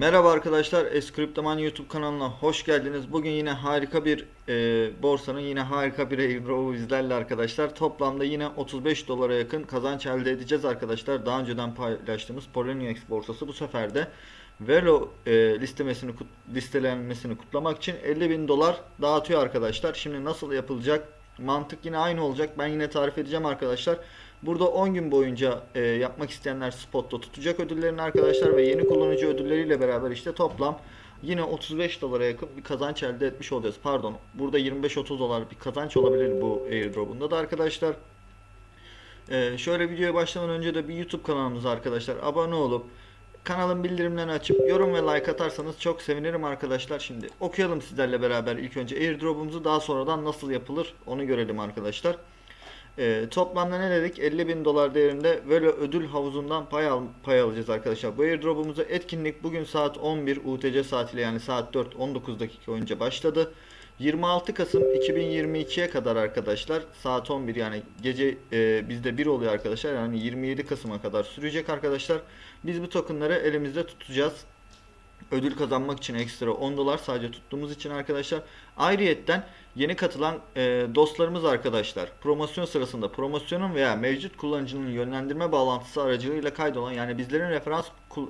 Merhaba arkadaşlar, Eskriptoman YouTube kanalına hoş geldiniz. Bugün yine harika bir e, borsanın yine harika bir airdrop'u bizlerle arkadaşlar. Toplamda yine 35 dolara yakın kazanç elde edeceğiz arkadaşlar. Daha önceden paylaştığımız Poloniex borsası bu sefer de Velo e, listemesini listelenmesini kutlamak için 50 bin dolar dağıtıyor arkadaşlar. Şimdi nasıl yapılacak? Mantık yine aynı olacak. Ben yine tarif edeceğim arkadaşlar. Burada 10 gün boyunca e, yapmak isteyenler spotta tutacak ödüllerini arkadaşlar ve yeni kullanıcı ödülleriyle beraber işte toplam yine 35 dolara yakın bir kazanç elde etmiş olacağız. Pardon. Burada 25-30 dolar bir kazanç olabilir bu airdrop'unda da arkadaşlar. Ee, şöyle videoya başlamadan önce de bir YouTube kanalımıza arkadaşlar abone olup kanalın bildirimlerini açıp yorum ve like atarsanız çok sevinirim arkadaşlar. Şimdi okuyalım sizlerle beraber ilk önce airdrop'umuzu daha sonradan nasıl yapılır onu görelim arkadaşlar. Ee, toplamda ne dedik? 50 bin dolar değerinde böyle ödül havuzundan pay, al, pay alacağız arkadaşlar. Bu airdrop'umuza etkinlik bugün saat 11 UTC saatiyle yani saat 4 19 dakika önce başladı. 26 Kasım 2022'ye kadar arkadaşlar saat 11 yani gece e, bizde 1 oluyor arkadaşlar yani 27 Kasım'a kadar sürecek arkadaşlar. Biz bu tokenları elimizde tutacağız ödül kazanmak için ekstra 10 dolar sadece tuttuğumuz için arkadaşlar. Ayrıyetten yeni katılan e, dostlarımız arkadaşlar promosyon sırasında promosyonun veya mevcut kullanıcının yönlendirme bağlantısı aracılığıyla kaydolan yani bizlerin referans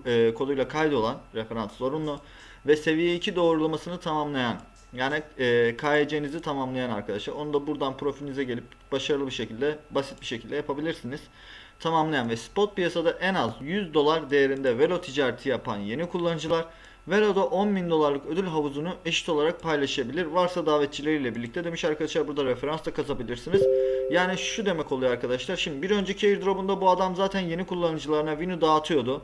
e, koduyla kaydolan referans zorunlu ve seviye 2 doğrulamasını tamamlayan yani e, KYC'nizi tamamlayan arkadaşlar onu da buradan profilinize gelip başarılı bir şekilde basit bir şekilde yapabilirsiniz tamamlayan ve spot piyasada en az 100 dolar değerinde Velo ticareti yapan yeni kullanıcılar Velo'da 10 bin dolarlık ödül havuzunu eşit olarak paylaşabilir. Varsa davetçileriyle birlikte demiş arkadaşlar burada referans da kazabilirsiniz. Yani şu demek oluyor arkadaşlar. Şimdi bir önceki airdrop'unda bu adam zaten yeni kullanıcılarına Vinu dağıtıyordu.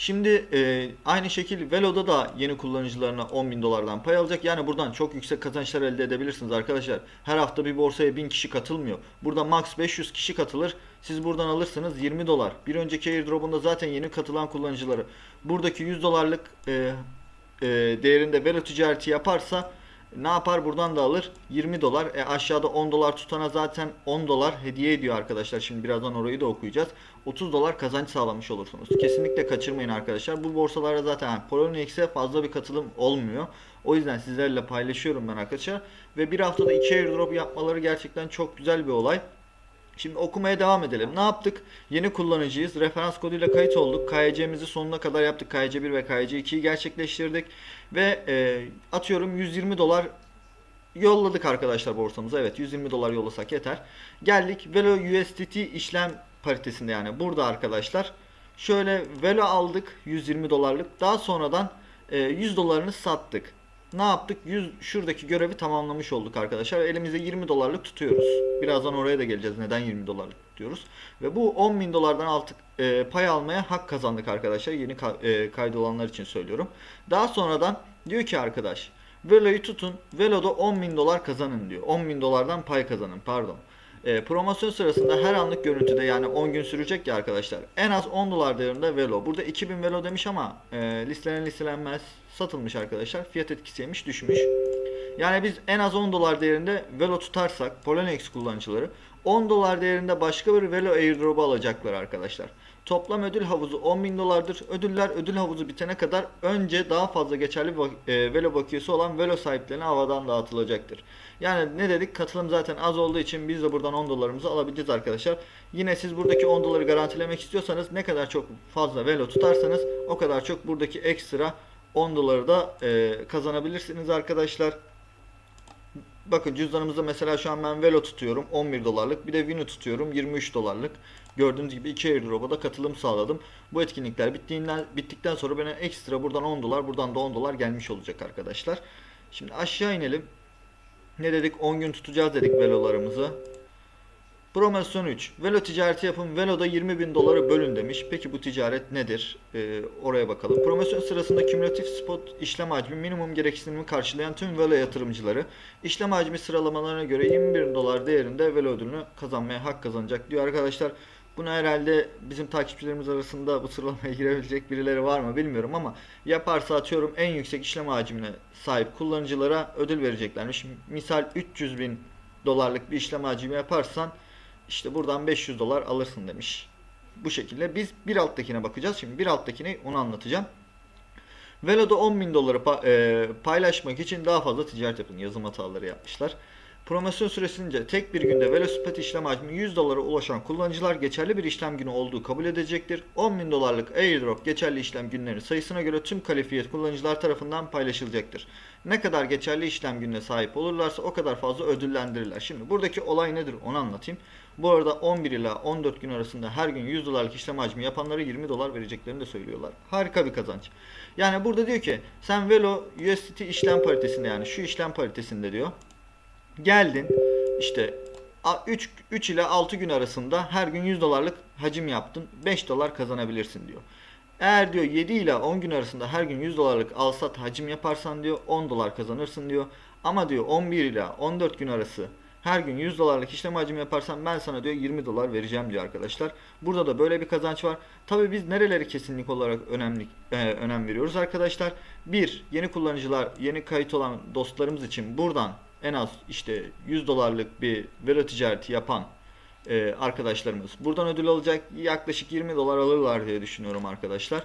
Şimdi e, aynı şekilde Velo'da da yeni kullanıcılarına 10 bin dolardan pay alacak. Yani buradan çok yüksek kazançlar elde edebilirsiniz arkadaşlar. Her hafta bir borsaya 1000 kişi katılmıyor. Burada max 500 kişi katılır. Siz buradan alırsınız 20 dolar. Bir önceki airdrop'unda zaten yeni katılan kullanıcıları buradaki 100 dolarlık e, e, değerinde Velo ticareti yaparsa ne yapar? Buradan da alır. 20 dolar. E aşağıda 10 dolar tutana zaten 10 dolar hediye ediyor arkadaşlar. Şimdi birazdan orayı da okuyacağız. 30 dolar kazanç sağlamış olursunuz. Kesinlikle kaçırmayın arkadaşlar. Bu borsalarda zaten yani Polonieks'e fazla bir katılım olmuyor. O yüzden sizlerle paylaşıyorum ben arkadaşlar. Ve bir haftada 2 airdrop yapmaları gerçekten çok güzel bir olay Şimdi okumaya devam edelim. Ne yaptık? Yeni kullanıcıyız. Referans koduyla kayıt olduk. KYC'mizi sonuna kadar yaptık. KYC1 ve KYC2'yi gerçekleştirdik. Ve e, atıyorum 120 dolar yolladık arkadaşlar borsamıza. Evet 120 dolar yollasak yeter. Geldik Velo USDT işlem paritesinde yani burada arkadaşlar. Şöyle Velo aldık 120 dolarlık. Daha sonradan e, 100 dolarını sattık. Ne yaptık? 100 şuradaki görevi tamamlamış olduk arkadaşlar. Elimizde 20 dolarlık tutuyoruz. Birazdan oraya da geleceğiz. Neden 20 dolarlık tutuyoruz? Ve bu 10 bin dolardan artık e, pay almaya hak kazandık arkadaşlar. Yeni ka- e, kaydolanlar için söylüyorum. Daha sonradan diyor ki arkadaş Velo'yu tutun. Velo'da 10 bin dolar kazanın diyor. 10 bin dolardan pay kazanın pardon. E, promosyon sırasında her anlık görüntüde yani 10 gün sürecek ya arkadaşlar. En az 10 dolar değerinde Velo. Burada 2000 Velo demiş ama e, listelen listelenmez satılmış arkadaşlar. Fiyat etkisiymiş düşmüş. Yani biz en az 10 dolar değerinde Velo tutarsak Poloniex kullanıcıları 10 dolar değerinde başka bir Velo airdrop'u alacaklar arkadaşlar. Toplam ödül havuzu 10 bin dolardır. Ödüller ödül havuzu bitene kadar önce daha fazla geçerli e, Velo bakiyesi olan Velo sahiplerine havadan dağıtılacaktır. Yani ne dedik? Katılım zaten az olduğu için biz de buradan 10 dolarımızı alabileceğiz arkadaşlar. Yine siz buradaki 10 doları garantilemek istiyorsanız ne kadar çok fazla Velo tutarsanız o kadar çok buradaki ekstra 10 doları da e, kazanabilirsiniz arkadaşlar. Bakın cüzdanımızda mesela şu an ben Velo tutuyorum 11 dolarlık bir de Vinu tutuyorum 23 dolarlık. Gördüğünüz gibi iki airdrop'a da katılım sağladım. Bu etkinlikler bittiğinden bittikten sonra bana ekstra buradan 10 dolar buradan da 10 dolar gelmiş olacak arkadaşlar. Şimdi aşağı inelim. Ne dedik 10 gün tutacağız dedik Velo'larımızı. Promosyon 3. Velo ticareti yapın. Velo'da 20 bin doları bölün demiş. Peki bu ticaret nedir? Ee, oraya bakalım. Promosyon sırasında kümülatif spot işlem hacmi minimum gereksinimi karşılayan tüm Velo yatırımcıları işlem hacmi sıralamalarına göre 21 dolar değerinde Velo ödülünü kazanmaya hak kazanacak diyor arkadaşlar. Bunu herhalde bizim takipçilerimiz arasında bu sıralamaya girebilecek birileri var mı bilmiyorum ama yaparsa atıyorum en yüksek işlem hacmine sahip kullanıcılara ödül vereceklermiş. Misal 300 bin dolarlık bir işlem hacmi yaparsan işte buradan 500 dolar alırsın demiş. Bu şekilde biz bir alttakine bakacağız. Şimdi bir alttakini onu anlatacağım. Velo'da 10.000 doları pa- e, paylaşmak için daha fazla ticaret yapın. Yazım hataları yapmışlar. Promosyon süresince tek bir günde Velosiped işlem hacmi 100 dolara ulaşan kullanıcılar geçerli bir işlem günü olduğu kabul edecektir. 10.000 dolarlık airdrop geçerli işlem günleri sayısına göre tüm kalifiye kullanıcılar tarafından paylaşılacaktır. Ne kadar geçerli işlem gününe sahip olurlarsa o kadar fazla ödüllendirirler. Şimdi buradaki olay nedir onu anlatayım. Bu arada 11 ila 14 gün arasında her gün 100 dolarlık işlem hacmi yapanlara 20 dolar vereceklerini de söylüyorlar. Harika bir kazanç. Yani burada diyor ki sen Velo USDT işlem paritesinde yani şu işlem paritesinde diyor. Geldin işte 3, 3 ile 6 gün arasında her gün 100 dolarlık hacim yaptın. 5 dolar kazanabilirsin diyor. Eğer diyor 7 ile 10 gün arasında her gün 100 dolarlık alsat hacim yaparsan diyor 10 dolar kazanırsın diyor. Ama diyor 11 ile 14 gün arası her gün 100 dolarlık işlem hacmi yaparsan ben sana diyor 20 dolar vereceğim diyor arkadaşlar. Burada da böyle bir kazanç var. Tabi biz nereleri kesinlik olarak önemli e, önem veriyoruz arkadaşlar. Bir yeni kullanıcılar, yeni kayıt olan dostlarımız için buradan en az işte 100 dolarlık bir velo ticareti yapan e, arkadaşlarımız buradan ödül alacak. Yaklaşık 20 dolar alırlar diye düşünüyorum arkadaşlar.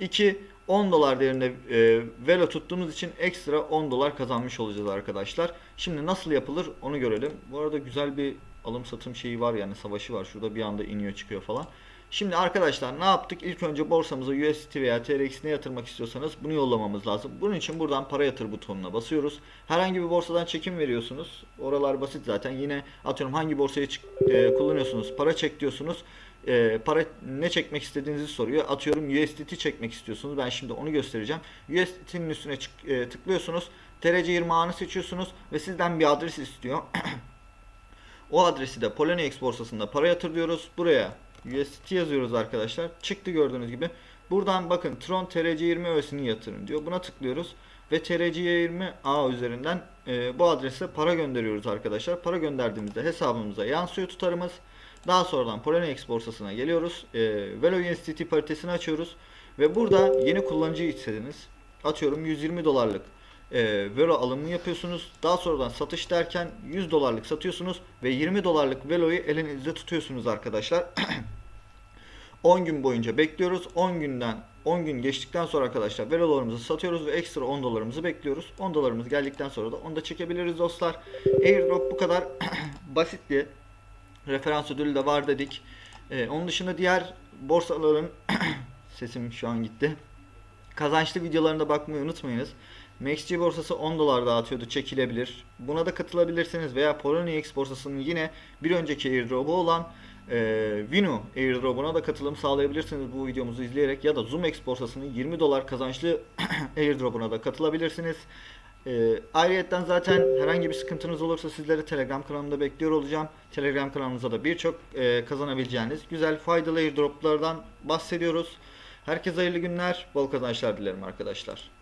2 10 dolar değerinde e, velo tuttuğumuz için ekstra 10 dolar kazanmış olacağız arkadaşlar. Şimdi nasıl yapılır onu görelim. Bu arada güzel bir alım satım şeyi var yani savaşı var. Şurada bir anda iniyor çıkıyor falan. Şimdi arkadaşlar ne yaptık? İlk önce borsamıza USDT veya TRX ne yatırmak istiyorsanız bunu yollamamız lazım. Bunun için buradan para yatır butonuna basıyoruz. Herhangi bir borsadan çekim veriyorsunuz. Oralar basit zaten. Yine atıyorum hangi borsayı e, kullanıyorsunuz? Para çek diyorsunuz. E, para ne çekmek istediğinizi soruyor. Atıyorum USDT çekmek istiyorsunuz. Ben şimdi onu göstereceğim. USDT'nin üstüne e, tıklıyorsunuz. TRC20 ağını seçiyorsunuz ve sizden bir adres istiyor. O adresi de Poloniex borsasında para yatır diyoruz. Buraya USDT yazıyoruz arkadaşlar. Çıktı gördüğünüz gibi. Buradan bakın Tron TRC20 öğesini yatırın diyor. Buna tıklıyoruz. Ve TRC20 ağ üzerinden e, bu adrese para gönderiyoruz arkadaşlar. Para gönderdiğimizde hesabımıza yansıyor tutarımız. Daha sonradan Poloniex borsasına geliyoruz. E, Velo USDT paritesini açıyoruz. Ve burada yeni kullanıcı istediniz. Atıyorum 120 dolarlık e, Velo alımı yapıyorsunuz. Daha sonradan satış derken 100 dolarlık satıyorsunuz ve 20 dolarlık Velo'yu elinizde tutuyorsunuz arkadaşlar. 10 gün boyunca bekliyoruz. 10 günden 10 gün geçtikten sonra arkadaşlar Velo'larımızı satıyoruz ve ekstra 10 dolarımızı bekliyoruz. 10 dolarımız geldikten sonra da onu da çekebiliriz dostlar. Airdrop bu kadar basitti. Referans ödülü de var dedik. E, onun dışında diğer borsaların sesim şu an gitti. Kazançlı videolarına bakmayı unutmayınız. MaxG borsası 10 dolar dağıtıyordu çekilebilir. Buna da katılabilirsiniz veya Poloniex borsasının yine bir önceki airdrop'u olan e, Vinu airdrop'una da katılım sağlayabilirsiniz bu videomuzu izleyerek ya da ZoomX borsasının 20 dolar kazançlı airdrop'una da katılabilirsiniz. E, ayrıyetten zaten herhangi bir sıkıntınız olursa sizleri Telegram kanalımda bekliyor olacağım. Telegram kanalımızda da birçok e, kazanabileceğiniz güzel faydalı airdrop'lardan bahsediyoruz. Herkese hayırlı günler, bol kazançlar dilerim arkadaşlar.